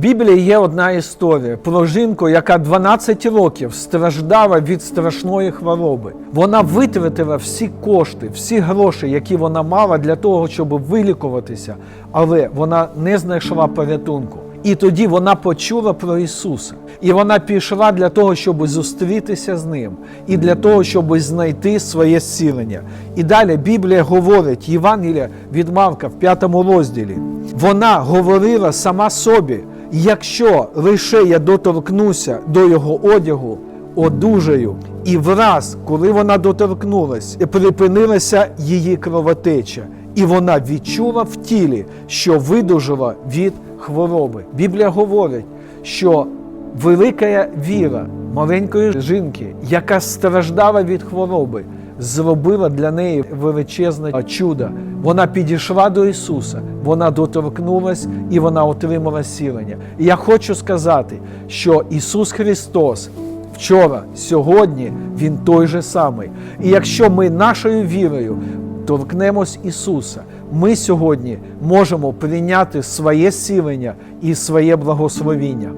Біблії є одна історія про жінку, яка 12 років страждала від страшної хвороби. Вона витратила всі кошти, всі гроші, які вона мала для того, щоб вилікуватися, але вона не знайшла порятунку. І тоді вона почула про Ісуса. І вона пішла для того, щоб зустрітися з ним, і для того, щоб знайти своє зцілення. І далі Біблія говорить, Євангелія від Марка в п'ятому розділі. Вона говорила сама собі: якщо лише я доторкнуся до його одягу, одужаю. І враз, коли вона доторкнулась, припинилася її кровотеча, і вона відчула в тілі, що видужала від хвороби. Біблія говорить, що велика віра маленької жінки, яка страждала від хвороби, зробила для неї величезне чудо. Вона підійшла до Ісуса, вона доторкнулась і вона отримала зцілення. І я хочу сказати, що Ісус Христос вчора, сьогодні Він той же самий. І якщо ми нашою вірою торкнемось Ісуса, ми сьогодні можемо прийняти своє зцілення і своє благословіння.